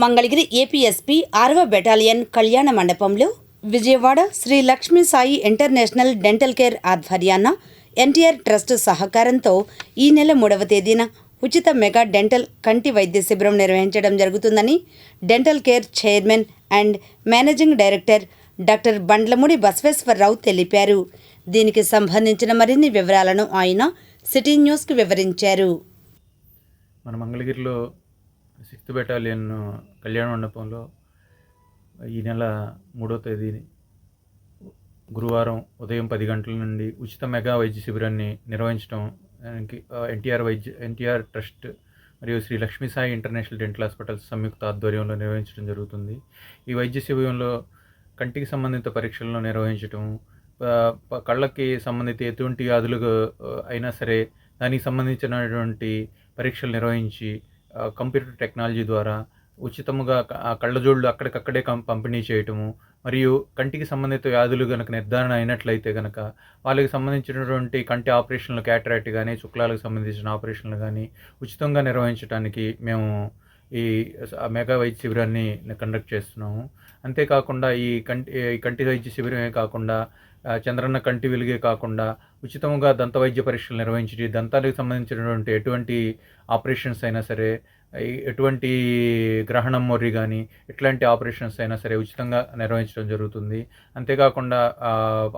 Mangalagiri APSP ఆరవ battalion కళ్యాణ మండపంలో Vijayawada Shri Lakshmi Sai International Dental Care ఆధ్వర్యాన NTR trust సహకారంతో ఈ నెల మూడవ తేదీన ఉచిత మెగా డెంటల్ కంటి వైద్య శిబిరం నిర్వహించడం జరుగుతుందని dental care chairman and managing director doctor Bandlamudi Basaveswararao తెలిపారు. దీనికి సంబంధించిన మరిన్ని వివరాలను ఆయన సిటీ న్యూస్కి వివరించారు. మన మంగళగిరిలో సిక్స్త్ బెటాలియన్ కళ్యాణ మండపంలో ఈ నెల మూడో తేదీని గురువారం ఉదయం పది గంటల నుండి ఉచిత మెగా వైద్య శిబిరాన్ని నిర్వహించడం ఎన్టీఆర్ వైద్య ఎన్టీఆర్ ట్రస్ట్ మరియు Sri Lakshmi Sai international dental hospitals సంయుక్త ఆధ్వర్యంలో నిర్వహించడం జరుగుతుంది. ఈ వైద్య శిబిరంలో కంటికి సంబంధిత పరీక్షలను నిర్వహించటం కళ్ళకి సంబంధిత ఎటువంటి వ్యాధులు అయినా సరే దానికి సంబంధించినటువంటి పరీక్షలు నిర్వహించి కంప్యూటర్ టెక్నాలజీ ద్వారా ఉచితముగా కళ్ళజోళ్ళు అక్కడికక్కడే కం పంపిణీ చేయటము మరియు కంటికి సంబంధిత వ్యాధులు కనుక నిర్ధారణ అయినట్లయితే కనుక వాళ్ళకి సంబంధించినటువంటి కంటి ఆపరేషన్లు క్యాటరాక్ట్ కానీ శుక్లాలకు సంబంధించిన ఆపరేషన్లు కానీ ఉచితంగా నిర్వహించడానికి మేము ఈ మెగా వైద్య శిబిరాన్ని కండక్ట్ చేస్తున్నాము. అంతేకాకుండా ఈ కంటి ఈ కంటి వైద్య శిబిరమే కాకుండా చంద్రన్న కంటి వెలుగే కాకుండా ఉచితంగా దంత వైద్య పరీక్షలు నిర్వహించి దంతాలకు సంబంధించినటువంటి ఎటువంటి ఆపరేషన్స్ అయినా సరే ఎటువంటి గ్రహణం మొర్రి కానీ ఎట్లాంటి ఆపరేషన్స్ అయినా సరే ఉచితంగా నిర్వహించడం జరుగుతుంది. అంతేకాకుండా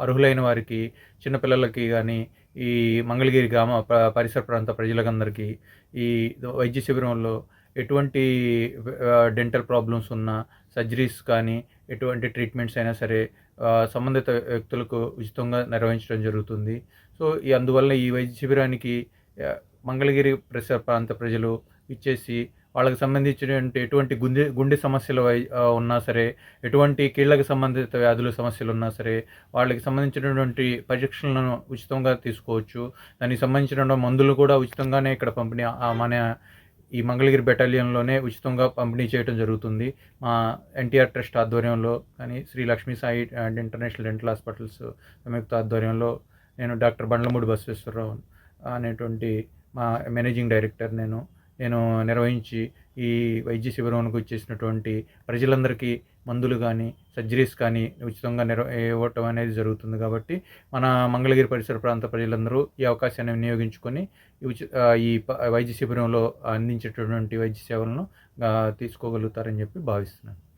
అర్హులైన వారికి చిన్నపిల్లలకి కానీ ఈ మంగళగిరి గ్రామ పరిసర ప్రాంత ప్రజలకందరికీ ఈ వైద్య శిబిరంలో ఎటువంటి డెంటల్ ప్రాబ్లమ్స్ ఉన్నా సర్జరీస్ కానీ ఎటువంటి ట్రీట్మెంట్స్ అయినా సరే సంబంధిత వ్యక్తులకు ఉచితంగా నిర్వహించడం జరుగుతుంది. సో ఈ అందువల్ల ఈ వైద్య శిబిరానికి మంగళగిరి ప్రసర ప్రాంత ప్రజలు ఇచ్చేసి వాళ్ళకి సంబంధించినటువంటి ఎటువంటి గుండె గుండె సమస్యలు వై- ఉన్నా సరే ఎటువంటి కీళ్ళకి సంబంధిత వ్యాధుల సమస్యలు ఉన్నా సరే వాళ్ళకి సంబంధించినటువంటి పరీక్షలను ఉచితంగా తీసుకోవచ్చు. దానికి సంబంధించిన మందులు కూడా ఉచితంగానే ఇక్కడ పంపిణీ మన ఈ మంగళగిరి బెటాలియన్లోనే ఉచితంగా పంపిణీ చేయడం జరుగుతుంది. మా ఎన్టీఆర్ ట్రస్ట్ ఆధ్వర్యంలో కానీ Sri Lakshmi Sai and international dental hospitals సంయుక్త ఆధ్వర్యంలో నేను డాక్టర్ బండ్లమూడి బసవేశ్వరరావు అనేటువంటి మా మేనేజింగ్ డైరెక్టర్ నేను. నేను నిర్వహించి ఈ వైద్య శిబిరంకు ఇచ్చేసినటువంటి ప్రజలందరికీ మందులు కానీ సర్జరీస్ కానీ ఉచితంగా నిర్వ ఇవ్వటం అనేది జరుగుతుంది కాబట్టి మన మంగళగిరి పరిసర ప్రాంత ప్రజలందరూ ఈ అవకాశాన్ని వినియోగించుకొని ఈ ఈ వైద్య శిబిరంలో అందించేటటువంటి వైద్య సేవలను తీసుకోగలుగుతారని చెప్పి భావిస్తున్నాను.